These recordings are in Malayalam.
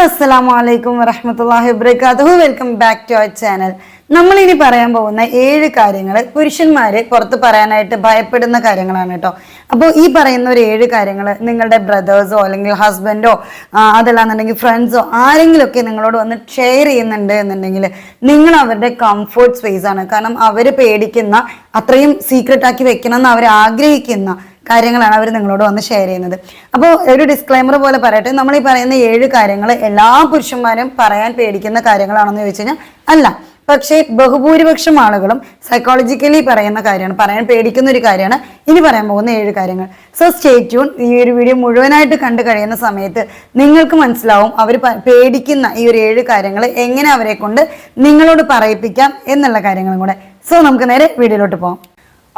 ഹലോ അലൈക്കും വറഹമത്തല്ലാഹി വബറകാതുഹു. Welcome back to our channel. നമ്മൾ ഇനി പറയാൻ പോകുന്ന ഏഴ് കാര്യങ്ങൾ പുരുഷന്മാർ പുറത്ത് പറയാനായിട്ട് ഭയപ്പെടുന്ന കാര്യങ്ങളാണ് കേട്ടോ. അപ്പോൾ ഈ പറയുന്ന ഒരു ഏഴ് കാര്യങ്ങൾ നിങ്ങളുടെ ബ്രദേഴ്സോ അല്ലെങ്കിൽ ഹസ്ബൻഡോ അതല്ലാന്നുണ്ടെങ്കിൽ ഫ്രണ്ട്സോ ആരെങ്കിലുമൊക്കെ നിങ്ങളോട് വന്ന് ഷെയർ ചെയ്യുന്നുണ്ട് എന്നുണ്ടെങ്കിൽ നിങ്ങൾ അവരുടെ കംഫോർട്ട് സ്പേസ് ആണ്. കാരണം അവർ പേടിക്കുന്ന അത്രയും സീക്രട്ടാക്കി വെക്കണം എന്ന് അവർ ആഗ്രഹിക്കുന്ന കാര്യങ്ങളാണ് അവർ നിങ്ങളോട് വന്ന് ഷെയർ ചെയ്യുന്നത്. അപ്പോൾ ഒരു ഡിസ്ക്ലൈമർ പോലെ പറയട്ടെ നമ്മൾ ഈ പറയുന്ന ഏഴ് കാര്യങ്ങൾ എല്ലാ പുരുഷന്മാരും പറയാൻ പേടിക്കുന്ന കാര്യങ്ങളാണെന്ന് ചോദിച്ചു കഴിഞ്ഞാൽ അല്ല. പക്ഷേ ബഹുഭൂരിപക്ഷം ആളുകളും സൈക്കോളജിക്കലി പറയുന്ന കാര്യമാണ് പറയാൻ പേടിക്കുന്ന ഒരു കാര്യമാണ് ഇനി പറയാൻ പോകുന്ന ഏഴ് കാര്യങ്ങൾ. സോ സ്റ്റേ ട്യൂൺ ഈ ഒരു വീഡിയോ മുഴുവനായിട്ട് കണ്ടു കഴിയുന്ന സമയത്ത് നിങ്ങൾക്ക് മനസ്സിലാവും അവർ പേടിക്കുന്ന ഈ ഒരു ഏഴ് കാര്യങ്ങൾ എങ്ങനെ അവരെ കൊണ്ട് നിങ്ങളോട് പറയിപ്പിക്കാം എന്നുള്ള കാര്യങ്ങളും കൂടെ. സോ നമുക്ക് നേരെ വീഡിയോയിലോട്ട് പോകാം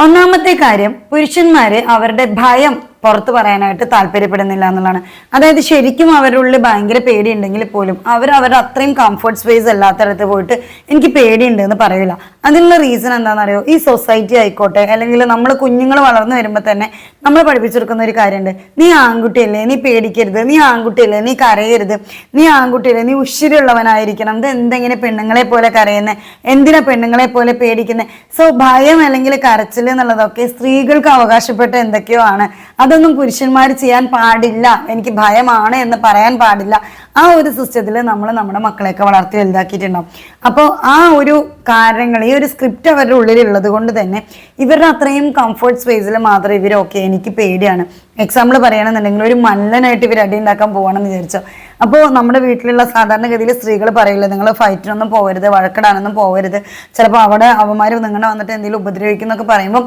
ഒന്നാമത്തെ കാര്യം പുരുഷന്മാര് അവരുടെ ഭയം പുറത്ത് പറയാനായിട്ട് താല്പര്യപ്പെടുന്നില്ല എന്നുള്ളതാണ്. അതായത് ശരിക്കും അവരുടെ ഉള്ളിൽ ഭയങ്കര പേടിയുണ്ടെങ്കിൽ പോലും അവർ അവരുടെ അത്രയും കംഫർട്ട് സ്പേസ് അല്ലാത്തടത്ത് പോയിട്ട് എനിക്ക് പേടിയുണ്ട് എന്ന് പറയില്ല അതിനുള്ള റീസൺ എന്താണെന്നറിയോ? ഈ സൊസൈറ്റി ആയിക്കോട്ടെ അല്ലെങ്കിൽ നമ്മൾ കുഞ്ഞുങ്ങൾ വളർന്നു വരുമ്പോൾ തന്നെ നമ്മൾ പഠിപ്പിച്ചെടുക്കുന്ന ഒരു കാര്യമുണ്ട്. നീ ആൺകുട്ടിയല്ലേ നീ പേടിക്കരുത് നീ ആൺകുട്ടിയല്ലേ നീ കരയരുത് നീ ആൺകുട്ടിയല്ലേ നീ ഉശിരുള്ളവനായിരിക്കണം. ഇത് എന്തെങ്ങനെ പെണ്ണുങ്ങളെ പോലെ കരയുന്നത് എന്തിനാ പെണ്ണുങ്ങളെ പോലെ പേടിക്കുന്നത് സോ ഭയം അല്ലെങ്കിൽ കരച്ചിൽ എന്നുള്ളതൊക്കെ സ്ത്രീകൾക്ക് അവകാശപ്പെട്ട എന്തൊക്കെയോ ആണ്. അതൊന്നും പുരുഷന്മാർ ചെയ്യാൻ പാടില്ല. എനിക്ക് ഭയമാണ് എന്ന് പറയാൻ പാടില്ല. ആ ഒരു സിസ്റ്റത്തിൽ നമ്മൾ നമ്മുടെ മക്കളെയൊക്കെ വളർത്തി വലുതാക്കിയിട്ടുണ്ടാവും. അപ്പോൾ ആ ഒരു കാര്യങ്ങൾ ഈ ഒരു സ്ക്രിപ്റ്റ് അവരുടെ ഉള്ളിലുള്ളത് കൊണ്ട് തന്നെ ഇവരുടെ അത്രയും കംഫർട്ട് സ്പേസിൽ മാത്രം ഇവരൊക്കെ എനിക്ക് പേടിയാണ്. എക്സാമ്പിൾ പറയുകയാണെന്നുണ്ടെങ്കിൽ ഒരു മല്ലനായിട്ട് ഇവർ അടി ഉണ്ടാക്കാൻ പോകണമെന്ന് വിചാരിച്ചോ. അപ്പോൾ നമ്മുടെ വീട്ടിലുള്ള സാധാരണഗതിയിൽ സ്ത്രീകൾ പറയില്ല നിങ്ങൾ ഫൈറ്റിനൊന്നും പോകരുത് വഴക്കിടാനൊന്നും പോകരുത് ചിലപ്പോൾ അവിടെ അവന്മാർ നിങ്ങളുടെ വന്നിട്ട് എന്തെങ്കിലും ഉപദ്രവിക്കുന്നൊക്കെ പറയുമ്പോൾ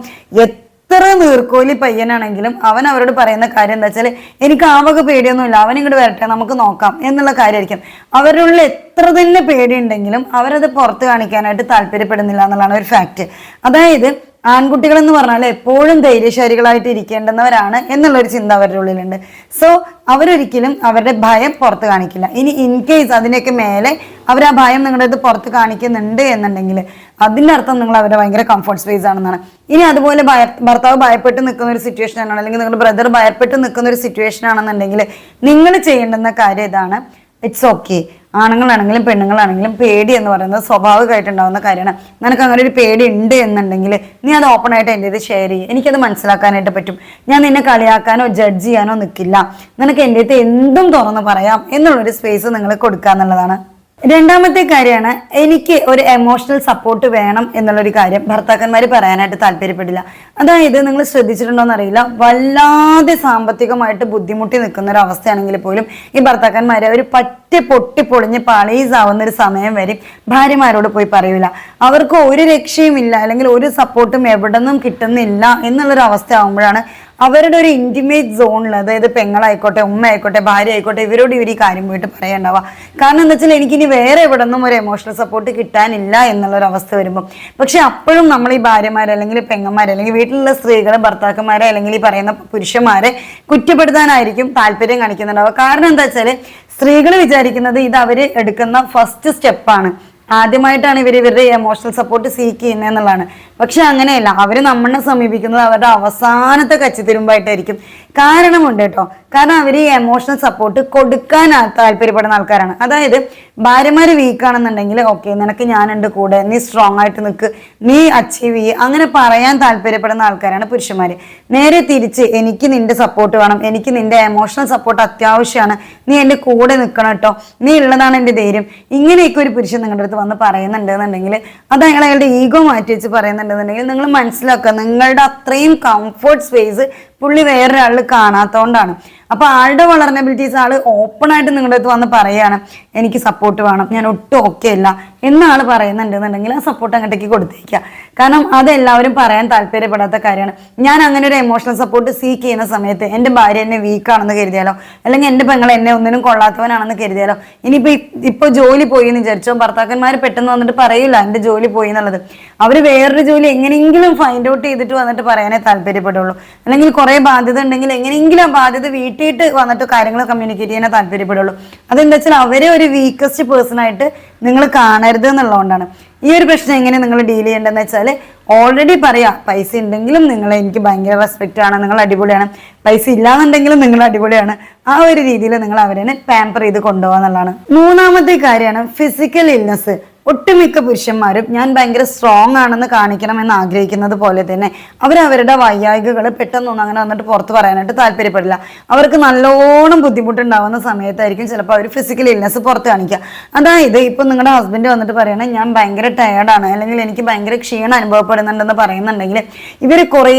എത്ര നീർക്കോലി പയ്യനാണെങ്കിലും അവൻ അവരോട് പറയുന്ന കാര്യം എന്താ വെച്ചാൽ എനിക്ക് ആവക പേടിയൊന്നുമില്ല അവൻ ഇങ്ങോട്ട് വരട്ടെ നമുക്ക് നോക്കാം എന്നുള്ള കാര്യമായിരിക്കും. അവരുള്ള എത്ര തന്നെ പേടിയുണ്ടെങ്കിലും അവരത് പുറത്ത് കാണിക്കാനായിട്ട് താല്പര്യപ്പെടുന്നില്ല എന്നുള്ളതാണ് ഒരു ഫാക്റ്റ് അതായത് ആൺകുട്ടികൾ എന്ന് പറഞ്ഞാൽ എപ്പോഴും ധൈര്യശാലികളായിട്ട് ഇരിക്കേണ്ടുന്നവരാണ് എന്നുള്ളൊരു ചിന്ത അവരുടെ ഉള്ളിലുണ്ട്. സോ അവരൊരിക്കലും അവരുടെ ഭയം പുറത്ത് കാണിക്കില്ല. ഇനി ഇൻ കേസ് അതിനൊക്കെ മേലെ അവർ ആ ഭയം നിങ്ങളുടെ ഇത് പുറത്ത് കാണിക്കുന്നുണ്ട് എന്നുണ്ടെങ്കിൽ അതിന്റെ അർത്ഥം നിങ്ങൾ അവരുടെ ഭയങ്കര കംഫർട്ട് സ്പേസ് ആണെന്നാണ്. ഇനി അതുപോലെ ഭയ ഭർത്താവ് ഭയപ്പെട്ട് നിൽക്കുന്ന ഒരു സിറ്റുവേഷൻ ആണോ അല്ലെങ്കിൽ നിങ്ങളുടെ ബ്രദർ ഭയപ്പെട്ട് നിൽക്കുന്ന ഒരു സിറ്റുവേഷൻ ആണെന്നുണ്ടെങ്കിൽ നിങ്ങൾ ചെയ്യേണ്ടുന്ന കാര്യം ഇതാണ്. ഇറ്റ്സ് ഓക്കെ ആണുങ്ങളാണെങ്കിലും പെണ്ണുങ്ങളാണെങ്കിലും പേടി എന്ന് പറയുന്നത് സ്വാഭാവികമായിട്ടുണ്ടാകുന്ന കാര്യമാണ്. നിനക്ക് അങ്ങനെ ഒരു പേടി ഉണ്ട് എന്നുണ്ടെങ്കിൽ നീ അത് ഓപ്പൺ ആയിട്ട് എന്റെ ഇത് ഷെയർ ചെയ്യും. എനിക്കത് മനസ്സിലാക്കാനായിട്ട് പറ്റും. ഞാൻ നിന്നെ കളിയാക്കാനോ ജഡ്ജ് ചെയ്യാനോ നിൽക്കില്ല നിനക്ക് എന്റെ എന്തും തുറന്ന് പറയാം. എന്നുള്ളൊരു സ്പേസ് നിങ്ങൾ കൊടുക്കുക എന്നുള്ളതാണ് രണ്ടാമത്തെ കാര്യമാണ് എനിക്ക് ഒരു എമോഷണൽ സപ്പോർട്ട് വേണം എന്നുള്ളൊരു കാര്യം ഭർത്താക്കന്മാർ പറയാനായിട്ട് താല്പര്യപ്പെടില്ല. അതായത് നിങ്ങൾ ശ്രദ്ധിച്ചിട്ടുണ്ടോയെന്ന് അറിയില്ല വല്ലാതെ സാമ്പത്തികമായിട്ട് ബുദ്ധിമുട്ടി നിൽക്കുന്ന ഒരു അവസ്ഥയാണെങ്കിൽ പോലും ഈ ഭർത്താക്കന്മാരെ ഒരു പറ്റി പൊട്ടി പൊളിഞ്ഞ് പാളീസ് ആവുന്ന ഒരു സമയം വരെ ഭാര്യമാരോട് പോയി പറയൂല. അവർക്ക് ഒരു രക്ഷയും ഇല്ല അല്ലെങ്കിൽ ഒരു സപ്പോർട്ടും എവിടെ നിന്നും കിട്ടുന്നില്ല എന്നുള്ളൊരു അവസ്ഥ ആകുമ്പോഴാണ് അവരുടെ ഒരു ഇന്റിമേറ്റ് സോണിൽ അതായത് പെങ്ങളായിക്കോട്ടെ ഉമ്മ ആയിക്കോട്ടെ ഭാര്യ ആയിക്കോട്ടെ ഇവരോട് ഇവർ ഈ കാര്യം പോയിട്ട് പറയണ്ടാവുക കാരണം എന്താ വെച്ചാൽ എനിക്കിനി വേറെ എവിടെ നിന്നും ഒരു എമോഷണൽ സപ്പോർട്ട് കിട്ടാനില്ല എന്നുള്ള ഒരു അവസ്ഥ വരുമ്പോൾ പക്ഷെ അപ്പോഴും നമ്മൾ ഈ ഭാര്യമാരെ അല്ലെങ്കിൽ പെങ്ങന്മാരെ അല്ലെങ്കിൽ വീട്ടിലുള്ള സ്ത്രീകളെ ഭർത്താക്കന്മാരെ അല്ലെങ്കിൽ ഈ പറയുന്ന പുരുഷന്മാരെ കുറ്റപ്പെടുത്താനായിരിക്കും താല്പര്യം കാണിക്കുന്നുണ്ടാവുക. കാരണം എന്താ വെച്ചാൽ സ്ത്രീകൾ വിചാരിക്കുന്നത് ഇത് അവർ എടുക്കുന്ന ഫസ്റ്റ് സ്റ്റെപ്പാണ് ആദ്യമായിട്ടാണ് ഇവർ ഇവരുടെ എമോഷണൽ സപ്പോർട്ട് സീക്ക് ചെയ്യുന്നത് എന്നുള്ളതാണ്. പക്ഷെ അങ്ങനെയല്ല. അവർ നമ്മളെ സമീപിക്കുന്നത് അവരുടെ അവസാനത്തെ കച്ചിത്തിരുമ്പായിട്ടായിരിക്കും കാരണമുണ്ട് കേട്ടോ. കാരണം അവർ ഈ എമോഷണൽ സപ്പോർട്ട് കൊടുക്കാൻ താല്പര്യപ്പെടുന്ന ആൾക്കാരാണ്. അതായത് ഭാര്യമാർ വീക്കാണെന്നുണ്ടെങ്കിൽ ഓക്കെ നിനക്ക് ഞാനുണ്ട് കൂടെ നീ സ്ട്രോങ് ആയിട്ട് നിൽക്ക് നീ അച്ചീവ് ചെയ്യ് അങ്ങനെ പറയാൻ താല്പര്യപ്പെടുന്ന ആൾക്കാരാണ് പുരുഷന്മാർ നേരെ തിരിച്ച് എനിക്ക് നിന്റെ സപ്പോർട്ട് വേണം എനിക്ക് നിന്റെ എമോഷണൽ സപ്പോർട്ട് അത്യാവശ്യമാണ് നീ എന്റെ കൂടെ നിൽക്കണം കേട്ടോ നീ ഉള്ളതാണ് എന്റെ ധൈര്യം. ഇങ്ങനെയൊക്കെ ഒരു പുരുഷൻ നിങ്ങളുടെ അടുത്ത് വന്ന് പറയുന്നുണ്ടെന്നുണ്ടെങ്കിൽ അത് അയാൾ അയാളുടെ ഈഗോ മാറ്റി വെച്ച് പറയുന്നുണ്ടെന്നുണ്ടെങ്കിൽ നിങ്ങൾ മനസ്സിലാക്കുക നിങ്ങളുടെ അത്രയും കംഫർട്ട് സ്പേസ് പുള്ളി വേറൊരാളിൽ കാണാത്തതുകൊണ്ടാണ് അപ്പൊ ആളുടെ വളർന്നബിലിറ്റീസ് ആൾ ഓപ്പൺ ആയിട്ട് നിങ്ങളുടെ അടുത്ത് വന്ന് പറയാണ് എനിക്ക് സപ്പോർട്ട് വേണം ഞാൻ ഒട്ടും ഓക്കെ അല്ല എന്നാൾ പറയുന്നുണ്ടെന്നുണ്ടെങ്കിൽ ആ സപ്പോർട്ട് അങ്ങോട്ടേക്ക് കൊടുത്തേക്കുക കാരണം അത് എല്ലാവരും പറയാൻ താല്പര്യപ്പെടാത്ത കാര്യമാണ്. ഞാൻ അങ്ങനെ ഒരു എമോഷണൽ സപ്പോർട്ട് സീക്ക് ചെയ്യുന്ന സമയത്ത് എന്റെ ഭാര്യ എന്നെ വീക്ക് ആണെന്ന് കരുതിയാലോ? അല്ലെങ്കിൽ എന്റെ പെങ്ങൾ എന്നെ ഒന്നിനും കൊള്ളാത്തവനാണെന്ന് കരുതിയാലോ? ഇനിയിപ്പോ ഇപ്പൊ ജോലി പോയി എന്ന് വിചാരിച്ചോ? ഭർത്താക്കന്മാർ പെട്ടെന്ന് വന്നിട്ട് പറയില്ല എന്റെ ജോലി പോയി എന്നുള്ളത്. അവർ വേറൊരു ജോലി എങ്ങനെയെങ്കിലും ഫൈൻഡ് ഔട്ട് ചെയ്തിട്ട് വന്നിട്ട് പറയാനേ താല്പര്യപ്പെടുള്ളൂ. അല്ലെങ്കിൽ കുറേ ബാധ്യത ഉണ്ടെങ്കിൽ എങ്ങനെയെങ്കിലും ആ ബാധ്യത വീട്ടിയിട്ട് വന്നിട്ട് കാര്യങ്ങൾ കമ്മ്യൂണിക്കേറ്റ് ചെയ്യാനേ താല്പര്യപ്പെടുള്ളൂ. അതെന്താ വെച്ചാൽ അവരെ ഒരു വീക്കസ്റ്റ് പേഴ്സൺ ആയിട്ട് നിങ്ങൾ കാണരുത് എന്നുള്ളതുകൊണ്ടാണ്. ഈ ഒരു പ്രശ്നം എങ്ങനെ നിങ്ങൾ ഡീൽ ചെയ്യേണ്ടതെന്ന് വെച്ചാൽ ഓൾറെഡി പറയാം പൈസ ഉണ്ടെങ്കിലും നിങ്ങൾ എനിക്ക് ഭയങ്കര റെസ്പെക്റ്റ് ആണ് നിങ്ങൾ അടിപൊളിയാണ്. പൈസ ഇല്ലാന്നുണ്ടെങ്കിലും നിങ്ങൾ അടിപൊളിയാണ്. ആ ഒരു രീതിയിൽ നിങ്ങൾ അവരെ പാമ്പർ ചെയ്ത് കൊണ്ടുപോകാന്നുള്ളതാണ് മൂന്നാമത്തെ കാര്യമാണ് ഫിസിക്കൽ ഇൽനെസ് ഒട്ടുമിക്ക പുരുഷന്മാരും ഞാൻ ഭയങ്കര സ്ട്രോങ് ആണെന്ന് കാണിക്കണം എന്ന് ആഗ്രഹിക്കുന്നത് പോലെ തന്നെ അവർ അവരുടെ വൈയായികകൾ പെട്ടെന്നൊന്നും അങ്ങനെ വന്നിട്ട് പുറത്ത് പറയാനായിട്ട് താല്പര്യപ്പെടില്ല. അവർക്ക് നല്ലോണം ബുദ്ധിമുട്ടുണ്ടാവുന്ന സമയത്തായിരിക്കും ചിലപ്പോൾ അവർ ഫിസിക്കൽ ഇൽനെസ് പുറത്ത് കാണിക്കുക. അതായത് ഇപ്പം നിങ്ങളുടെ ഹസ്ബൻഡ് വന്നിട്ട് പറയണേ ഞാൻ ഭയങ്കര ടയേർഡാണ് അല്ലെങ്കിൽ എനിക്ക് ഭയങ്കര ക്ഷീണം അനുഭവപ്പെടുന്നുണ്ടെന്ന് പറയുന്നുണ്ടെങ്കിൽ ഇവർ കുറേ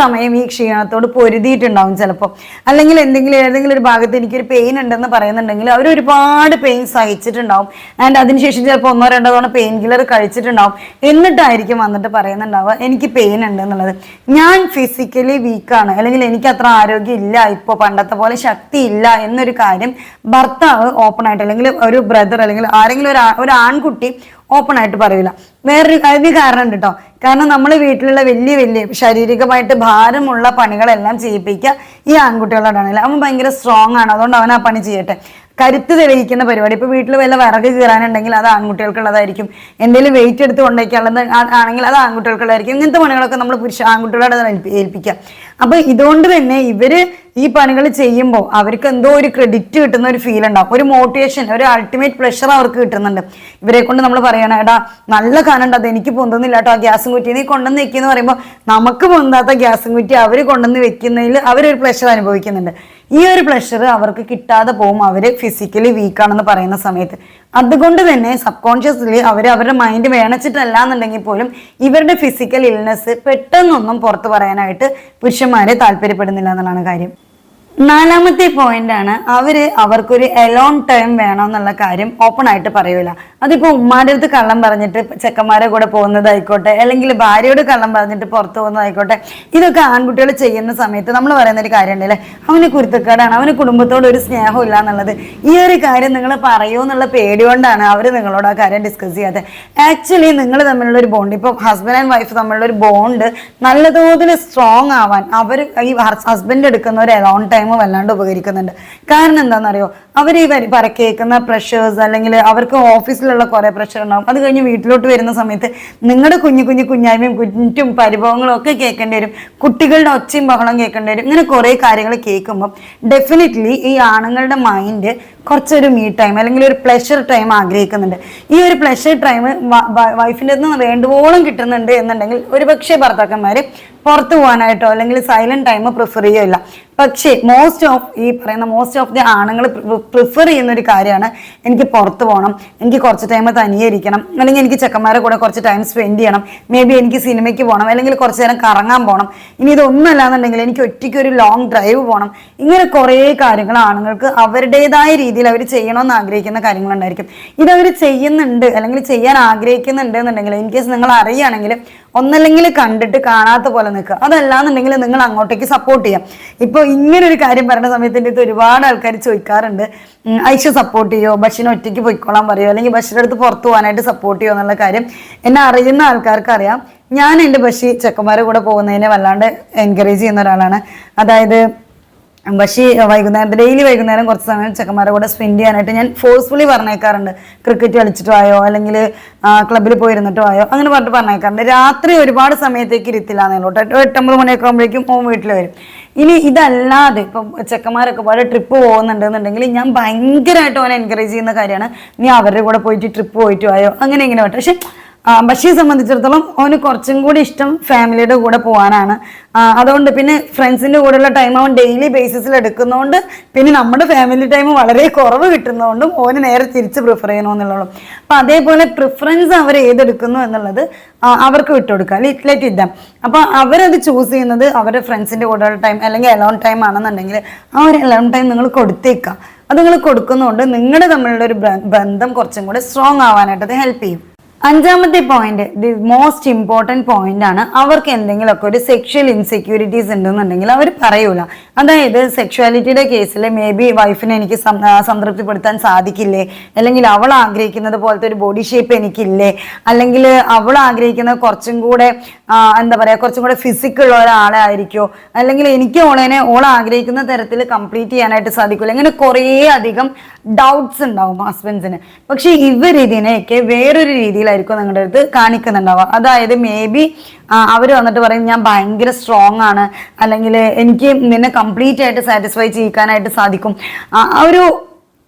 സമയം ഈ ക്ഷീണത്തോട് പൊരുതിയിട്ടുണ്ടാവും ചിലപ്പോൾ അല്ലെങ്കിൽ എന്തെങ്കിലും ഏതെങ്കിലും ഒരു ഭാഗത്ത് എനിക്കൊരു പെയിൻ ഉണ്ടെന്ന് പറയുന്നുണ്ടെങ്കിൽ അവർ ഒരുപാട് പെയിൻ സഹിച്ചിട്ടുണ്ടാവും. ആൻഡ് അതിനുശേഷം ചിലപ്പോൾ ഒന്നോ രണ്ടോ തവണ പെയിൻ കില്ലർ കഴിച്ചിട്ടുണ്ടാവും. എന്നിട്ടായിരിക്കും വന്നിട്ട് പറയുന്നുണ്ടാവുക എനിക്ക് പെയിൻ ഉണ്ട് എന്നുള്ളത്. ഞാൻ ഫിസിക്കലി വീക്കാണ് അല്ലെങ്കിൽ എനിക്ക് അത്ര ആരോഗ്യം ഇല്ല ഇപ്പോൾ പണ്ടത്തെ പോലെ ശക്തി ഇല്ല എന്നൊരു കാര്യം ഭർത്താവ് ഓപ്പൺ ആയിട്ട് അല്ലെങ്കിൽ ഒരു ബ്രദർ അല്ലെങ്കിൽ ആരെങ്കിലും ഒരു ഒരു ആൺകുട്ടി ഓപ്പൺ ആയിട്ട് പറയില്ല വേറൊരു അതിന് കാരണം ഉണ്ട് കേട്ടോ കാരണം നമ്മൾ വീട്ടിലുള്ള വലിയ വലിയ ശാരീരികമായിട്ട് ഭാരമുള്ള പണികളെല്ലാം ചെയ്യിപ്പിക്കുക ഈ ആൺകുട്ടികളോടാണെങ്കിൽ അവൻ ഭയങ്കര സ്ട്രോങ് ആണ്. അതുകൊണ്ട് അവൻ ആ പണി ചെയ്യട്ടെ. കരുത്ത് തെളിയിക്കുന്ന പരിപാടി. ഇപ്പൊ വീട്ടിൽ വല്ല വിറക് കീറാനുണ്ടെങ്കിൽ അത് ആൺകുട്ടികൾക്കുള്ളതായിരിക്കും. എന്തെങ്കിലും വെയിറ്റ് എടുത്ത് കൊണ്ടേക്കാനുള്ളത് ആണെങ്കിൽ അത് ആൺകുട്ടികൾക്കുള്ളതായിരിക്കും. ഇങ്ങനത്തെ പണികളൊക്കെ നമ്മൾ പുരുഷ ആൺകുട്ടികളോട് ഏൽപ്പി- ഏൽപ്പിക്കുക. അപ്പൊ ഇതുകൊണ്ട് തന്നെ ഇവർ ഈ പണികൾ ചെയ്യുമ്പോൾ അവർക്ക് എന്തോ ഒരു ക്രെഡിറ്റ് കിട്ടുന്ന ഒരു ഫീൽ ഉണ്ടാവും. ഒരു മോട്ടിവേഷൻ ഒരു അൾട്ടിമേറ്റ് പ്രഷർ അവർക്ക് കിട്ടുന്നുണ്ട്. ഇവരെ കൊണ്ട് നമ്മൾ പറയണം എടാ നല്ല കാനുണ്ട് അത് എനിക്ക് പൊന്തുന്നില്ല കേട്ടോ ആ ഗ്യാസും കുറ്റി നീ കൊണ്ടുവന്ന് എന്ന് പറയുമ്പോൾ നമുക്ക് പൊന്താത്ത ഗ്യാസും കുറ്റി അവർ കൊണ്ടുവന്ന് വെക്കുന്നതിൽ അവരൊരു പ്രഷർ അനുഭവിക്കുന്നുണ്ട്. ഈ ഒരു പ്ലഷർ അവർക്ക് കിട്ടാതെ പോകും അവർ ഫിസിക്കലി വീക്കാണെന്ന് പറയുന്ന സമയത്ത്. അതുകൊണ്ട് തന്നെ സബ് കോൺഷ്യസ്ലി അവർ അവരുടെ മൈൻഡ് വേണച്ചിട്ടല്ല എന്നുണ്ടെങ്കിൽ പോലും ഇവരുടെ ഫിസിക്കൽ ഇൽനെസ് പെട്ടെന്നൊന്നും പുറത്ത് പറയാനായിട്ട് പുരുഷന്മാരെ താല്പര്യപ്പെടുന്നില്ല എന്നുള്ളതാണ് കാര്യം. നാലാമത്തെ പോയിന്റ് ആണ്. അവർ അവർക്കൊരു എലോൺ ടൈം വേണം എന്നുള്ള കാര്യം ഓപ്പൺ ആയിട്ട് പറയൂല. അതിപ്പോ ഉമ്മാന്റെ അടുത്ത് കള്ളം പറഞ്ഞിട്ട് ചെക്കന്മാരെ കൂടെ പോകുന്നതായിക്കോട്ടെ അല്ലെങ്കിൽ ഭാര്യയോട് കള്ളം പറഞ്ഞിട്ട് പുറത്തു പോകുന്നതായിക്കോട്ടെ ഇതൊക്കെ ആൺകുട്ടികൾ ചെയ്യുന്ന സമയത്ത് നമ്മൾ പറയുന്ന ഒരു കാര്യം ഉണ്ടല്ലേ അവന് കുരുത്തക്കേടാണ് അവന് കുടുംബത്തോട് ഒരു സ്നേഹം ഇല്ല എന്നുള്ളത്. ഈ ഒരു കാര്യം നിങ്ങൾ പറയൂ എന്നുള്ള പേടി കൊണ്ടാണ് അവർ നിങ്ങളോട് ആ കാര്യം ഡിസ്കസ് ചെയ്യാതെ ആക്ച്വലി നിങ്ങൾ തമ്മിലുള്ള ഒരു ബോണ്ട് ഇപ്പൊ ഹസ്ബൻഡ് ആൻഡ് വൈഫ് തമ്മിലുള്ള ഒരു ബോണ്ട് നല്ല തോതിൽ സ്ട്രോങ് ആവാൻ അവർ ഈ ഹസ്ബൻഡ് എടുക്കുന്ന ഒരു എലോൺ ടൈം വല്ലാണ്ട് ഉപകരിക്കുന്നുണ്ട്. കാരണം എന്താണെന്നറിയോ? അവർ ഈ വരി പറക്കേക്കുന്ന പ്രഷേഴ്സ് അല്ലെങ്കിൽ അവർക്ക് ഓഫീസിലുള്ള കുറേ പ്രഷർ ഉണ്ടാവും. അത് കഴിഞ്ഞ് വീട്ടിലോട്ട് വരുന്ന സമയത്ത് നിങ്ങളുടെ കുഞ്ഞു കുഞ്ഞു കുഞ്ഞായ്മയും കുറ്റും പരിഭവങ്ങളും ഒക്കെ കേൾക്കേണ്ടി വരും. കുട്ടികളുടെ ഒച്ചയും ബഹളം കേൾക്കേണ്ടി വരും. ഇങ്ങനെ കുറേ കാര്യങ്ങൾ കേൾക്കുമ്പോൾ ഡെഫിനറ്റ്ലി ഈ ആണുങ്ങളുടെ മൈൻഡ് കുറച്ചൊരു മീ ടൈം അല്ലെങ്കിൽ ഒരു പ്ലഷർ ടൈം ആഗ്രഹിക്കുന്നുണ്ട്. ഈ ഒരു പ്ലഷർ ടൈം വൈഫിന്റെ നിന്ന് വേണ്ടുവോളം കിട്ടുന്നുണ്ട് എന്നുണ്ടെങ്കിൽ ഒരുപക്ഷെ ഭർത്താക്കന്മാർ പുറത്തു പോകാനായിട്ടോ അല്ലെങ്കിൽ സൈലന്റ് ടൈം പ്രിഫർ ചെയ്യില്ല പക്ഷേ മോസ്റ്റ് ഓഫ് ഈ പറയുന്ന മോസ്റ്റ് ഓഫ് ദി ആണുങ്ങൾ പ്രിഫർ ചെയ്യുന്ന ഒരു കാര്യമാണ് എനിക്ക് പുറത്ത് പോകണം എനിക്ക് കുറച്ച് ടൈം തനിയെ ഇരിക്കണം അല്ലെങ്കിൽ എനിക്ക് ചെക്കന്മാരെ കൂടെ കുറച്ച് ടൈം സ്പെൻഡ് ചെയ്യണം മേ ബി എനിക്ക് സിനിമയ്ക്ക് പോകണം അല്ലെങ്കിൽ കുറച്ച് നേരം കറങ്ങാൻ പോകണം ഇനി ഇതൊന്നും എന്നുണ്ടെങ്കിൽ എനിക്ക് ഒറ്റയ്ക്ക് ഒരു ലോങ് ഡ്രൈവ് പോകണം ഇങ്ങനെ കുറേ കാര്യങ്ങൾ ആണുങ്ങൾക്ക് അവരുടേതായ രീതിയിൽ അവർ ചെയ്യണമെന്ന് ആഗ്രഹിക്കുന്ന കാര്യങ്ങളുണ്ടായിരിക്കും. ഇതവർ ചെയ്യുന്നുണ്ട് അല്ലെങ്കിൽ ചെയ്യാൻ ആഗ്രഹിക്കുന്നുണ്ട് എന്നുണ്ടെങ്കിൽ ഇൻ കേസ് നിങ്ങൾ അറിയുകയാണെങ്കിൽ ഒന്നല്ലെങ്കിൽ കണ്ടിട്ട് കാണാത്ത പോലെ നിൽക്കുക. അതല്ലാന്നുണ്ടെങ്കിൽ നിങ്ങൾ അങ്ങോട്ടേക്ക് സപ്പോർട്ട് ചെയ്യാം. ഇപ്പോൾ ഇങ്ങനെ ഒരു കാര്യം പറയുന്ന സമയത്ത് എന്റെ ഒരുപാട് ആൾക്കാർ ചോദിക്കാറുണ്ട്. ഐഷ സപ്പോർട്ട് ചെയ്യോ? ബഷിനെ ഒറ്റയ്ക്ക് പോയിക്കോളാൻ പറയുമോ അല്ലെങ്കിൽ ബഷീന്റെ അടുത്ത് പുറത്തു പോകാനായിട്ട് സപ്പോർട്ട് ചെയ്യുമോ എന്നുള്ള കാര്യം എന്നെ അറിയുന്ന ആൾക്കാർക്ക് അറിയാം. ഞാൻ എന്റെ ബഷി ചെക്കന്മാരെ കൂടെ പോകുന്നതിനെ വല്ലാണ്ട് എൻകറേജ് ചെയ്യുന്ന ഒരാളാണ്. അതായത് പക്ഷേ വൈകുന്നേരം ഡെയിലി വൈകുന്നേരം കുറച്ച് സമയം ചെക്കന്മാരെ കൂടെ സ്പെൻഡ് ചെയ്യാനായിട്ട് ഞാൻ ഫോഴ്സ്ഫുള്ളി പറഞ്ഞേക്കാറുണ്ട്. ക്രിക്കറ്റ് കളിച്ചിട്ടോ ആയോ അല്ലെങ്കിൽ ക്ലബ്ബിൽ പോയിരുന്നിട്ടോ ആയോ അങ്ങനെ പറഞ്ഞിട്ട് പറഞ്ഞേക്കാറുണ്ട്. രാത്രി ഒരുപാട് സമയത്തേക്ക് ഇരുത്തില്ല എന്നുള്ളൂ എട്ടോ എട്ടൊമ്പത് മണിയൊക്കെ ആകുമ്പോഴേക്കും ഹോം വീട്ടിൽ വരും. ഇനി ഇതല്ലാതെ ഇപ്പം ചെക്കന്മാരൊക്കെ പാടെ ട്രിപ്പ് പോകുന്നുണ്ടെന്നുണ്ടെങ്കിൽ ഞാൻ ഭയങ്കരമായിട്ട് അവനെ എൻകറേജ് ചെയ്യുന്ന കാര്യമാണ് നീ അവരുടെ കൂടെ പോയിട്ട് ട്രിപ്പ് പോയിട്ട് ആയോ? അങ്ങനെ ഇങ്ങനെ പക്ഷെ ആ, സംബന്ധിച്ചിടത്തോളം അവന് കുറച്ചും കൂടി ഇഷ്ടം ഫാമിലിയുടെ കൂടെ പോകാനാണ് അതുകൊണ്ട് പിന്നെ ഫ്രണ്ട്സിന്റെ കൂടെയുള്ള ടൈം അവൻ ഡെയിലി ബേസിസിൽ എടുക്കുന്നതുകൊണ്ട് പിന്നെ നമ്മുടെ ഫാമിലി ടൈം വളരെ കുറവ് കിട്ടുന്നതുകൊണ്ടും ഓന് നേരെ തിരിച്ച് പ്രിഫർ ചെയ്യണമെന്നുള്ളൂ അപ്പം അതേപോലെ പ്രിഫറൻസ് അവർ ഏതെടുക്കുന്നു എന്നുള്ളത് അവർക്ക് വിട്ടുകൊടുക്കുക. ലെറ്റ് ഇതാം അപ്പം അവരത് ചൂസ് ചെയ്യുന്നത് അവരുടെ ഫ്രണ്ട്സിന്റെ കൂടെയുള്ള ടൈം അല്ലെങ്കിൽ അലോൺ ടൈം ആണെന്നുണ്ടെങ്കിൽ ആ ഒരു അലോൺ ടൈം നിങ്ങൾ കൊടുത്തേക്കുക. അത് നിങ്ങൾ കൊടുക്കുന്നതുകൊണ്ട് നിങ്ങളുടെ തമ്മിലുള്ള ഒരു ബന്ധം കുറച്ചും കൂടെ സ്ട്രോങ് ആവാനായിട്ട് അത് ഹെൽപ്പ് ചെയ്യും. അഞ്ചാമത്തെ point the most important point ആണ്. അവർക്ക് എന്തെങ്കിലുമൊക്കെ ഒരു സെക്ഷൽ ഇൻസെക്യൂരിറ്റീസ് ഉണ്ടെന്നുണ്ടെങ്കിൽ അവർ പറയൂല. അതായത് സെക്ഷുവാലിറ്റിയുടെ കേസിൽ മേ ബി വൈഫിനെ എനിക്ക് സംതൃപ്തിപ്പെടുത്താൻ സാധിക്കില്ലേ? അല്ലെങ്കിൽ അവൾ ആഗ്രഹിക്കുന്നത് പോലത്തെ ഒരു ബോഡി ഷേപ്പ് എനിക്കില്ലേ? അല്ലെങ്കിൽ അവൾ ആഗ്രഹിക്കുന്ന കുറച്ചും കൂടെ എന്താ പറയുക കുറച്ചും കൂടെ ഫിസിക്കുള്ള ഒരാളെ ആയിരിക്കുമോ അല്ലെങ്കിൽ എനിക്ക് ഓളേനെ ഓൾ ആഗ്രഹിക്കുന്ന തരത്തിൽ കംപ്ലീറ്റ് ചെയ്യാനായിട്ട് സാധിക്കില്ല ഇങ്ങനെ കുറേ അധികം ഡൗട്ട്സ് ഉണ്ടാവും ഹസ്ബൻഡ്സിന് പക്ഷേ ഇവർ ഇതിനെയൊക്കെ വേറൊരു രീതിയിലായിരിക്കും നിങ്ങളുടെ അടുത്ത് കാണിക്കുന്നുണ്ടാവുക. അതായത് മേ ബി അവർ വന്നിട്ട് പറയും ഞാൻ ഭയങ്കര സ്ട്രോങ് ആണ്. അല്ലെങ്കിൽ എനിക്ക് നിന്നെ കംപ്ലീറ്റ് ആയിട്ട് സാറ്റിസ്ഫൈ ചെയ്യിക്കാനായിട്ട് സാധിക്കും. ആ ഒരു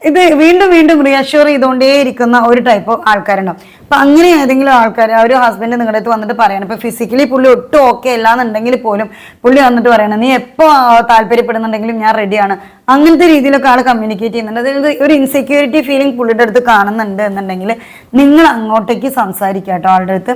ഇത് വീണ്ടും വീണ്ടും റിയഷ്യൂർ ചെയ്തുകൊണ്ടേയിരിക്കുന്ന ഒരു ടൈപ്പ് ആൾക്കാരുണ്ടാവും. അപ്പൊ അങ്ങനെ ഏതെങ്കിലും ആൾക്കാർ ആ ഒരു ഹസ്ബൻഡ് നിങ്ങളുടെ അടുത്ത് വന്നിട്ട് പറയണം. ഇപ്പൊ ഫിസിക്കലി പുള്ളി ഒട്ടും ഓക്കെ അല്ലാന്നുണ്ടെങ്കിൽ പോലും പുള്ളി വന്നിട്ട് പറയണം നീ എപ്പോ താല്പര്യപ്പെടുന്നുണ്ടെങ്കിലും ഞാൻ റെഡിയാണ് അങ്ങനത്തെ രീതിയിലൊക്കെ ആൾ കമ്മ്യൂണിക്കേറ്റ് ചെയ്യുന്നുണ്ട്. അതായത് ഒരു ഇൻസെക്യൂരിറ്റി ഫീലിംഗ് പുള്ളിയുടെ അടുത്ത് കാണുന്നുണ്ട് എന്നുണ്ടെങ്കിൽ നിങ്ങൾ അങ്ങോട്ടേക്ക് സംസാരിക്കുക കേട്ടോ ആളുടെ അടുത്ത്.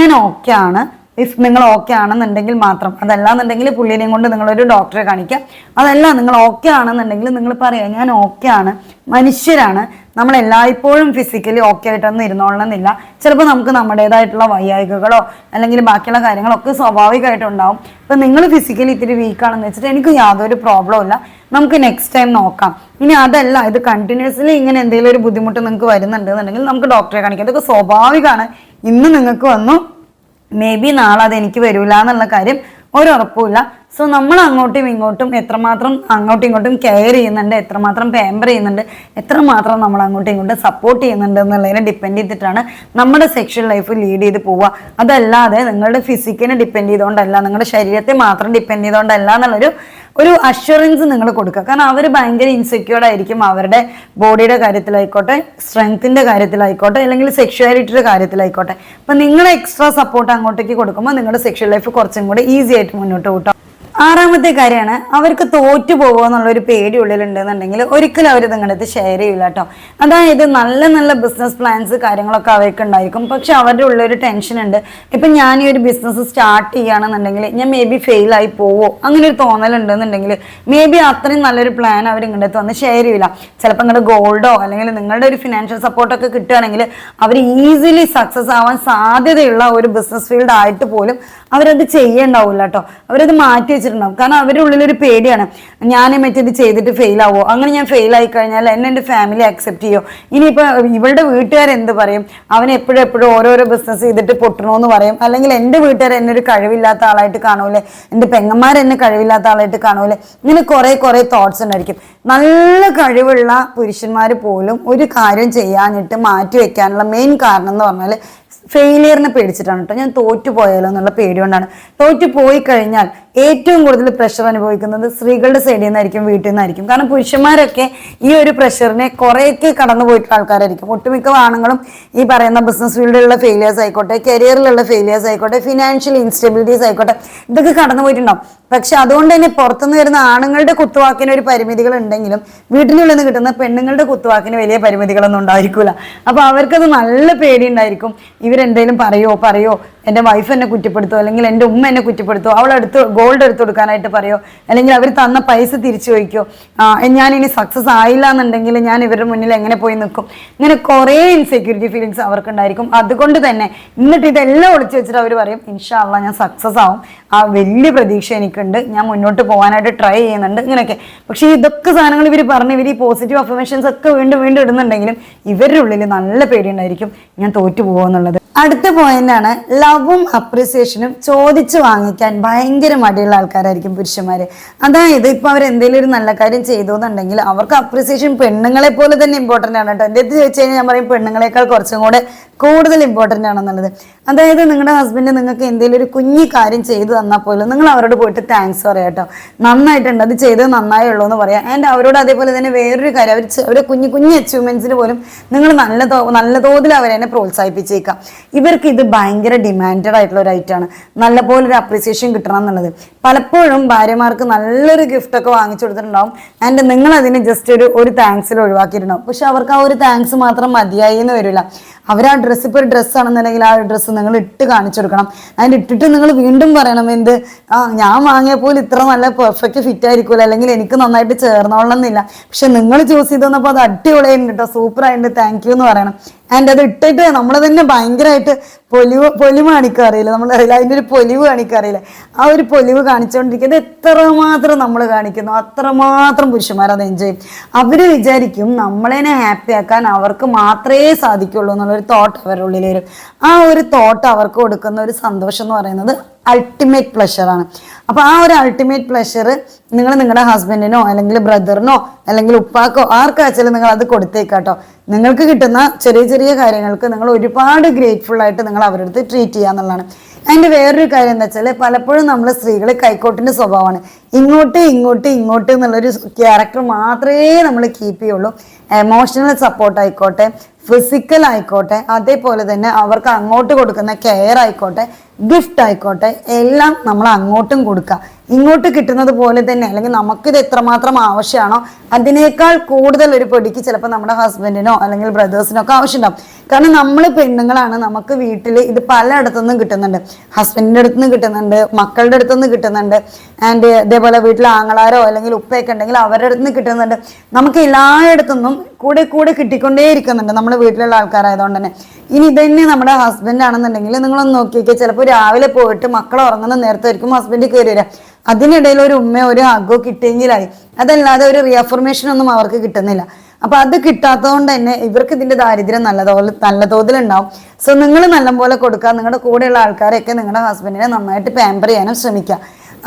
ഞാൻ ഓക്കെ ആണ്. ഇഫ് നിങ്ങൾ ഓക്കെ ആണെന്നുണ്ടെങ്കിൽ മാത്രം. അതല്ലാന്നുണ്ടെങ്കിൽ പുള്ളിനെയും കൊണ്ട് നിങ്ങളൊരു ഡോക്ടറെ കാണിക്കുക അതല്ല നിങ്ങൾ ഓക്കെ ആണെന്നുണ്ടെങ്കിൽ നിങ്ങൾ പറയാം ഞാൻ ഓക്കെ ആണ്. മനുഷ്യരാണ്. നമ്മൾ എല്ലായ്പ്പോഴും ഫിസിക്കലി ഓക്കെ ആയിട്ടൊന്നും ഇരുന്നോളണമെന്നില്ല. ചിലപ്പോൾ നമുക്ക് നമ്മുടേതായിട്ടുള്ള വൈയായികകളോ അല്ലെങ്കിൽ ബാക്കിയുള്ള കാര്യങ്ങളൊക്കെ സ്വാഭാവികമായിട്ടുണ്ടാവും. ഇപ്പം നിങ്ങൾ ഫിസിക്കലി ഇത്തിരി വീക്കാണെന്ന് വെച്ചിട്ട് എനിക്ക് യാതൊരു പ്രോബ്ലം ഇല്ല. നമുക്ക് നെക്സ്റ്റ് ടൈം നോക്കാം. ഇനി അതല്ല ഇത് കണ്ടിന്യൂസ്ലി ഇങ്ങനെ എന്തെങ്കിലും ഒരു ബുദ്ധിമുട്ട് നിങ്ങൾക്ക് വരുന്നുണ്ടെന്നുണ്ടെങ്കിൽ നമുക്ക് ഡോക്ടറെ കാണിക്കാം. ഇതൊക്കെ സ്വാഭാവികമാണ്. ഇന്ന് നിങ്ങൾക്ക് വന്നു മേ ബി നാളെ അത് എനിക്ക് എന്നുള്ള കാര്യം ഒരു ഉറപ്പുമില്ല സോ നമ്മൾ അങ്ങോട്ടും ഇങ്ങോട്ടും എത്രമാത്രം അങ്ങോട്ടും ഇങ്ങോട്ടും കെയർ ചെയ്യുന്നുണ്ട് എത്രമാത്രം പാമ്പർ ചെയ്യുന്നുണ്ട് എത്രമാത്രം നമ്മൾ അങ്ങോട്ടും ഇങ്ങോട്ടും സപ്പോർട്ട് ചെയ്യുന്നുണ്ട് എന്നുള്ളതിനെ ഡിപ്പെൻഡ് ചെയ്തിട്ടാണ് നമ്മുടെ സെക്ഷൽ ലൈഫ് ലീഡ് ചെയ്ത് പോവുക. അതല്ലാതെ നിങ്ങളുടെ ഫിസിക്കിനെ ഡിപ്പെൻഡ് ചെയ്തുകൊണ്ടല്ല നിങ്ങളുടെ ശരീരത്തെ മാത്രം ഡിപ്പെൻഡ് ചെയ്തുകൊണ്ടല്ല എന്നുള്ളൊരു ഒരു അഷ്വറൻസ് നിങ്ങൾ കൊടുക്കുക. കാരണം അവർ ഭയങ്കര ഇൻസെക്യൂർഡ് ആയിരിക്കും. അവരുടെ ബോഡിയുടെ കാര്യത്തിലായിക്കോട്ടെ സ്ട്രെങ്ത്തിന്റെ കാര്യത്തിലായിക്കോട്ടെ അല്ലെങ്കിൽ സെക്ഷുവാലിറ്റിയുടെ കാര്യത്തിലായിക്കോട്ടെ. അപ്പം നിങ്ങൾ എക്സ്ട്രാ സപ്പോർട്ട് അങ്ങോട്ടേക്ക് കൊടുക്കുമ്പോൾ നിങ്ങളുടെ സെക്ഷൽ ലൈഫ് കുറച്ചും കൂടെ ഈസി ആയിട്ട് മുന്നോട്ട് കൂട്ടാം ആറാമത്തെ കാര്യമാണ് അവർക്ക് തോറ്റു പോകുക എന്നുള്ള ഒരു പേടി ഉള്ളിലുണ്ടെന്നുണ്ടെങ്കിൽ ഒരിക്കലും അവർ നിങ്ങളുടെ ഷെയർ ചെയ്യില്ല കേട്ടോ. അതായത് നല്ല നല്ല ബിസിനസ് പ്ലാൻസ് കാര്യങ്ങളൊക്കെ അവർക്ക് ഉണ്ടായിരിക്കും. പക്ഷെ അവരുടെ ഉള്ളൊരു ടെൻഷൻ ഉണ്ട്. ഇപ്പം ഞാൻ ഈ ഒരു ബിസിനസ് സ്റ്റാർട്ട് ചെയ്യുകയാണെന്നുണ്ടെങ്കിൽ ഞാൻ മേ ബി ഫെയിലായി പോവോ അങ്ങനെ ഒരു തോന്നലുണ്ടെന്നുണ്ടെങ്കിൽ മേ ബി അത്രയും നല്ലൊരു പ്ലാൻ അവർ അടുത്ത് വന്ന് ഷെയർ ചെയ്യില്ല ചിലപ്പോൾ നിങ്ങളുടെ ഗോൾഡോ അല്ലെങ്കിൽ നിങ്ങളുടെ ഒരു ഫിനാൻഷ്യൽ സപ്പോർട്ടൊക്കെ കിട്ടുകയാണെങ്കിൽ അവർ ഈസിലി സക്സസ് ആവാൻ സാധ്യതയുള്ള ഒരു ബിസിനസ് ഫീൽഡ് ആയിട്ട് പോലും അവരത് ചെയ്യേണ്ടാവില്ല കേട്ടോ. അവരത് മാറ്റി വെച്ചിട്ടുണ്ടാവും കാരണം അവരുടെ ഉള്ളിലൊരു പേടിയാണ്. ഞാൻ മറ്റേത് ചെയ്തിട്ട് ഫെയിൽ ആവോ? അങ്ങനെ ഞാൻ ഫെയിൽ ആയി കഴിഞ്ഞാൽ എന്നെ എന്റെ ഫാമിലി അക്സെപ്റ്റ് ചെയ്യോ? ഇനിയിപ്പോൾ ഇവളുടെ വീട്ടുകാർ എന്ത് പറയും? അവൻ എപ്പോഴും എപ്പോഴും ഓരോരോ ബിസിനസ് ചെയ്തിട്ട് പൊട്ടണമെന്ന് പറയും. അല്ലെങ്കിൽ എന്റെ വീട്ടുകാർ എന്നെ ഒരു കഴിവില്ലാത്ത ആളായിട്ട് കാണൂലേ? എന്റെ പെങ്ങന്മാർ എന്നെ കഴിവില്ലാത്ത ആളായിട്ട് കാണൂലേ? ഇങ്ങനെ കുറേ കുറേ തോട്ട്സ് ഉണ്ടായിരിക്കും. നല്ല കഴിവുള്ള പുരുഷന്മാർ പോലും ഒരു കാര്യം ചെയ്യാനിട്ട് മാറ്റി വെക്കാനുള്ള മെയിൻ കാരണം എന്ന് പറഞ്ഞാൽ ഫെയിലിയറിനെ പേടിച്ചിട്ടാണ് കേട്ടോ. ഞാൻ തോറ്റു പോയാലോ എന്നുള്ള പേടി കൊണ്ടാണ്. തോറ്റു പോയി കഴിഞ്ഞാൽ ഏറ്റവും കൂടുതൽ പ്രഷർ അനുഭവിക്കുന്നത് സ്ത്രീകളുടെ സൈഡിൽ നിന്നായിരിക്കും വീട്ടിൽ നിന്നായിരിക്കും. കാരണം പുരുഷന്മാരൊക്കെ ഈ ഒരു പ്രഷറിനെ കുറേയൊക്കെ കടന്നു പോയിട്ടുള്ള ആൾക്കാരായിരിക്കും. ഒട്ടുമിക്ക ആണുങ്ങളും ഈ പറയുന്ന ബിസിനസ് ഫീൽഡിലുള്ള ഫെയിലിയേഴ്സ് ആയിക്കോട്ടെ കരിയറിലുള്ള ഫെയിലിയേഴ്സ് ആയിക്കോട്ടെ ഫിനാൻഷ്യൽ ഇൻസ്റ്റെബിലിറ്റീസ് ആയിക്കോട്ടെ ഇതൊക്കെ കടന്നു പോയിട്ടുണ്ടാവും പക്ഷെ അതുകൊണ്ട് തന്നെ പുറത്തുനിന്ന് വരുന്ന ആണുങ്ങളുടെ കുത്തുവാക്കിന് ഒരു പരിമിതികൾ ഉണ്ടെങ്കിലും വീട്ടിനുള്ളിൽ നിന്ന് കിട്ടുന്ന പെണ്ണുങ്ങളുടെ കുത്തുവാക്കിന് വലിയ പരിമിതികളൊന്നും ഉണ്ടായിരിക്കില്ല അപ്പോൾ അവർക്കത് നല്ല പേടി ഉണ്ടായിരിക്കും ഇവരെന്തെങ്കിലും പറയോ പറയോ എന്റെ വൈഫ് എന്നെ കുറ്റപ്പെടുത്തോ അല്ലെങ്കിൽ എന്റെ ഉമ്മ എന്നെ കുറ്റപ്പെടുത്തോ അവളെടുത്ത് ഗോൾഡ് എടുത്തു കൊടുക്കാനായിട്ട് പറയോ? അല്ലെങ്കിൽ അവർ തന്ന പൈസ തിരിച്ചു ചോദിക്കോ? ഞാൻ ഇനി സക്സസ് ആയില്ല എന്നുണ്ടെങ്കിൽ ഞാൻ ഇവരുടെ മുന്നിൽ എങ്ങനെ പോയി നിൽക്കും? ഇങ്ങനെ കുറേ ഇൻസെക്യൂരിറ്റി ഫീലിങ്സ് അവർക്കുണ്ടായിരിക്കും. അതുകൊണ്ട് തന്നെ എന്നിട്ട് ഇതെല്ലാം ഒളിച്ചു വെച്ചിട്ട് അവർ പറയും ഇൻഷാല്ല ഞാൻ സക്സസ് ആവും. ആ വലിയ പ്രതീക്ഷ എനിക്കുണ്ട്. ഞാൻ മുന്നോട്ട് പോകാനായിട്ട് ട്രൈ ചെയ്യുന്നുണ്ട്. ഇങ്ങനെയൊക്കെ. പക്ഷേ ഇതൊക്കെ സാധനങ്ങൾ ഇവർ പറഞ്ഞ് ഇവർ ഈ പോസിറ്റീവ് അഫർമേഷൻസ് ഒക്കെ വീണ്ടും വീണ്ടും ഇടുന്നുണ്ടെങ്കിലും ഇവരുടെ ഉള്ളിൽ നല്ല പേടിയുണ്ടായിരിക്കും ഞാൻ തോറ്റു പോകുമെന്നുള്ളത്. അടുത്ത പോയിന്റാണ് ആണ് ലവും അപ്രിസിയേഷനും ചോദിച്ചു വാങ്ങിക്കാൻ ഭയങ്കര മടിയുള്ള ആൾക്കാരായിരിക്കും പുരുഷന്മാര്. അതായത് ഇപ്പൊ അവർ എന്തെങ്കിലും ഒരു നല്ല കാര്യം ചെയ്തു എന്നുണ്ടെങ്കിൽ അവർക്ക് അപ്രിസിയേഷൻ പെണ്ണുങ്ങളെ പോലെ തന്നെ ഇമ്പോർട്ടന്റ് ആണ് കേട്ടോ. അടുത്ത് ചോദിച്ചു കഴിഞ്ഞാൽ ഞാൻ പറയും പെണ്ണുങ്ങളെക്കാൾ കുറച്ചും കൂടെ കൂടുതൽ ഇമ്പോർട്ടന്റ് ആണെന്നുള്ളത്. അതായത് നിങ്ങളുടെ ഹസ്ബൻഡ് നിങ്ങൾക്ക് എന്തെങ്കിലും ഒരു കുഞ്ഞി കാര്യം ചെയ്തു തന്നാൽ പോലും നിങ്ങൾ അവരോട് പോയിട്ട് താങ്ക്സ് പറയാം കേട്ടോ. നന്നായിട്ടുണ്ട് അത് ചെയ്തത് നന്നായേ ഉള്ളൂ എന്ന് പറയാം. ആൻഡ് അവരോട് അതേപോലെ തന്നെ വേറൊരു കാര്യം അവർ അവരുടെ കുഞ്ഞു കുഞ്ഞു അച്ചീവ്മെന്റ്സിന് പോലും നിങ്ങൾ നല്ല നല്ല തോതിൽ അവരെന്നെ പ്രോത്സാഹിപ്പിച്ചേക്കാം. ഇവർക്ക് ഇത് ഭയങ്കര ഡിമാൻഡഡ് ആയിട്ടുള്ള ഒരു ഐറ്റമാണ് നല്ലപോലെ ഒരു അപ്രീസിയേഷൻ കിട്ടണം എന്നുള്ളത്. പലപ്പോഴും ഭാര്യമാർക്ക് നല്ലൊരു ഗിഫ്റ്റ് ഒക്കെ വാങ്ങിച്ചു കൊടുത്തിട്ടുണ്ടാവും. ആൻഡ് നിങ്ങൾ അതിനെ ജസ്റ്റ് ഒരു ഒരു താങ്ക്സിൽ ഒഴിവാക്കിയിട്ടുണ്ടാവും. പക്ഷെ അവർക്ക് ആ ഒരു താങ്ക്സ് മാത്രം മതിയായി എന്ന് വരില്ല. അവർ ആ ഡ്രസ്സ് ഇപ്പോൾ ഒരു ഡ്രസ്സ് ആണെന്നുണ്ടെങ്കിൽ ആ ഡ്രസ്സ് നിങ്ങൾ ഇട്ട് കാണിച്ചു കൊടുക്കണം. അതിന് ഇട്ടിട്ട് നിങ്ങൾ വീണ്ടും പറയണം എന്ത്? ആ ഞാൻ വാങ്ങിയ പോലെ ഇത്ര നല്ല പെർഫെക്റ്റ് ഫിറ്റ് ആയിരിക്കുമല്ലോ അല്ലെങ്കിൽ എനിക്ക് നന്നായിട്ട് ചേർന്നോളണം എന്നില്ല. പക്ഷെ നിങ്ങൾ ചൂസ് ചെയ്ത് വന്നപ്പോൾ അത് അടിപൊളിയായിട്ടുണ്ട് കേട്ടോ സൂപ്പർ ആയിട്ടുണ്ട്. താങ്ക് യു എന്ന് പറയണം. ആൻഡ് അത് ഇട്ടിട്ട് നമ്മൾ തന്നെ ഭയങ്കരമായിട്ട് പൊലിവ് പൊലിവ് കാണിക്കാറിയില്ല നമ്മൾ അറിയില്ല അതിന്റെ ഒരു പൊലിവ് കാണിക്കാറിയില്ല ആ ഒരു പൊലിവ് കാണിച്ചുകൊണ്ടിരിക്കുന്നത് എത്രമാത്രം നമ്മൾ കാണിക്കുന്നു. അത്രമാത്രം പുരുഷന്മാരത് എൻജോയ് ചെയ്യും. അവർ വിചാരിക്കും നമ്മളതിനെ ഹാപ്പി ആക്കാൻ അവർക്ക് മാത്രമേ സാധിക്കുള്ളൂ എന്നുള്ളൊരു തോട്ട് അവരുടെ ഉള്ളിൽ വരും. ആ ഒരു തോട്ട് അവർക്ക് കൊടുക്കുന്ന ഒരു സന്തോഷം എന്ന് പറയുന്നത് അൾട്ടിമേറ്റ് പ്ലഷറാണ് അപ്പോൾ ആ ഒരു അൾട്ടിമേറ്റ് പ്ലഷർ നിങ്ങൾ നിങ്ങളുടെ ഹസ്ബൻഡിനോ അല്ലെങ്കിൽ ബ്രദറിനോ അല്ലെങ്കിൽ ഉപ്പാക്കോ ആർക്കാച്ചാലും നിങ്ങൾ അത് കൊടുത്തേക്കാട്ടോ. നിങ്ങൾക്ക് കിട്ടുന്ന ചെറിയ ചെറിയ കാര്യങ്ങൾക്ക് നിങ്ങൾ ഒരുപാട് ഗ്രേറ്റ്ഫുൾ ആയിട്ട് നിങ്ങൾ അവരുടെ അടുത്ത് ട്രീറ്റ് ചെയ്യുക എന്നുള്ളതാണ്. അതിന്റെ വേറൊരു കാര്യം എന്താ വെച്ചാൽ പലപ്പോഴും നമ്മൾ സ്ത്രീകൾ കൈക്കോട്ടിന്റെ സ്വഭാവമാണ്. ഇങ്ങോട്ട് ഇങ്ങോട്ട് ഇങ്ങോട്ട് എന്നുള്ളൊരു ക്യാരക്ടർ മാത്രമേ നമ്മൾ കീപ്പ് ചെയ്യുള്ളൂ. എമോഷണൽ സപ്പോർട്ട് ആയിക്കോട്ടെ ഫിസിക്കൽ ആയിക്കോട്ടെ അതേപോലെ തന്നെ അവർക്ക് അങ്ങോട്ട് കൊടുക്കുന്ന കെയർ ആയിക്കോട്ടെ ഗിഫ്റ്റ് ആയിക്കോട്ടെ എല്ലാം നമ്മൾ അങ്ങോട്ടും കൊടുക്കുക ഇങ്ങോട്ട് കിട്ടുന്നത് പോലെ തന്നെ അല്ലെങ്കിൽ നമുക്കിത് എത്രമാത്രം ആവശ്യമാണോ അതിനേക്കാൾ കൂടുതൽ ഒരു പൊടിക്ക് ചിലപ്പോൾ നമ്മുടെ ഹസ്ബൻഡിനോ അല്ലെങ്കിൽ ബ്രദേഴ്സിനോ ഒക്കെ ആവശ്യമുണ്ടാവും. കാരണം നമ്മൾ പെണ്ണുങ്ങളാണ് നമുക്ക് വീട്ടിൽ ഇത് പലയിടത്തുനിന്നും കിട്ടുന്നുണ്ട്. ഹസ്ബൻഡിന്റെ അടുത്ത് നിന്ന് കിട്ടുന്നുണ്ട് മക്കളുടെ അടുത്ത് നിന്ന് കിട്ടുന്നുണ്ട്. ആൻഡ് ഇതേപോലെ വീട്ടിൽ ആങ്ങളാരോ അല്ലെങ്കിൽ ഉപ്പയൊക്കെ ഉണ്ടെങ്കിൽ അവരുടെ അടുത്ത് നിന്ന് കിട്ടുന്നുണ്ട്. നമുക്ക് എല്ലായിടത്തുനിന്നും കൂടെ കൂടെ കിട്ടിക്കൊണ്ടേയിരിക്കുന്നുണ്ട് നമ്മുടെ വീട്ടിലുള്ള ആൾക്കാരായതുകൊണ്ട് തന്നെ. ഇനി ഇതന്നെ നമ്മുടെ ഹസ്ബൻഡ് ആണെന്നുണ്ടെങ്കിൽ നിങ്ങളൊന്ന് നോക്കിയൊക്കെ ചിലപ്പോൾ രാവിലെ പോയിട്ട് മക്കൾ ഉറങ്ങുന്ന നേരത്തായിരിക്കും ഹസ്ബൻഡ് കയറി വരിക. അതിനിടയിൽ ഒരു ഉമ്മ ഒരു ഹഗോ കിട്ടിയെങ്കിലായി. അതല്ലാതെ ഒരു റിയഫർമേഷൻ ഒന്നും അവർക്ക് കിട്ടുന്നില്ല. അപ്പൊ അത് കിട്ടാത്തതുകൊണ്ട് തന്നെ ഇവർക്ക് ഇതിന്റെ ദാരിദ്ര്യം നല്ലതുപോലെ നല്ല തോതിലുണ്ടാവും. സോ നിങ്ങൾ നല്ലപോലെ കൊടുക്കുക. നിങ്ങളുടെ കൂടെയുള്ള ആൾക്കാരെയൊക്കെ നിങ്ങളുടെ ഹസ്ബൻഡിനെ നന്നായിട്ട് പാമ്പർ ചെയ്യാനും ശ്രമിക്കുക.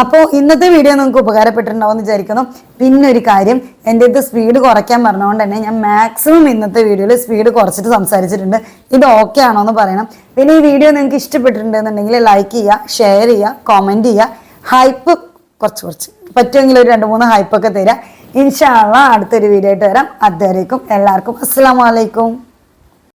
അപ്പോൾ ഇന്നത്തെ വീഡിയോ നിങ്ങൾക്ക് ഉപകാരപ്പെട്ടിട്ടുണ്ടാവും എന്ന് വിചാരിക്കുന്നു. പിന്നെ ഒരു കാര്യം എന്റെ ഇത് സ്പീഡ് കുറയ്ക്കാൻ പറഞ്ഞുകൊണ്ട് തന്നെ ഞാൻ മാക്സിമം ഇന്നത്തെ വീഡിയോയിൽ സ്പീഡ് കുറച്ചിട്ട് സംസാരിച്ചിട്ടുണ്ട്. ഇത് ഓക്കെ ആണോ എന്ന് പറയണം. പിന്നെ ഈ വീഡിയോ നിങ്ങൾക്ക് ഇഷ്ടപ്പെട്ടിട്ടുണ്ടെന്നുണ്ടെങ്കിൽ ലൈക്ക് ചെയ്യുക ഷെയർ ചെയ്യുക കോമെന്റ് ചെയ്യുക. ഹൈപ്പ് കുറച്ച് കുറച്ച്. പറ്റുമെങ്കിൽ ഒരു രണ്ട് മൂന്ന് ഹൈപ്പൊക്കെ തരാം. ഇൻഷാള്ള അടുത്തൊരു വീഡിയോ ആയിട്ട് വരാം. അതുവരേക്കും എല്ലാവർക്കും അസ്സാം വലൈക്കും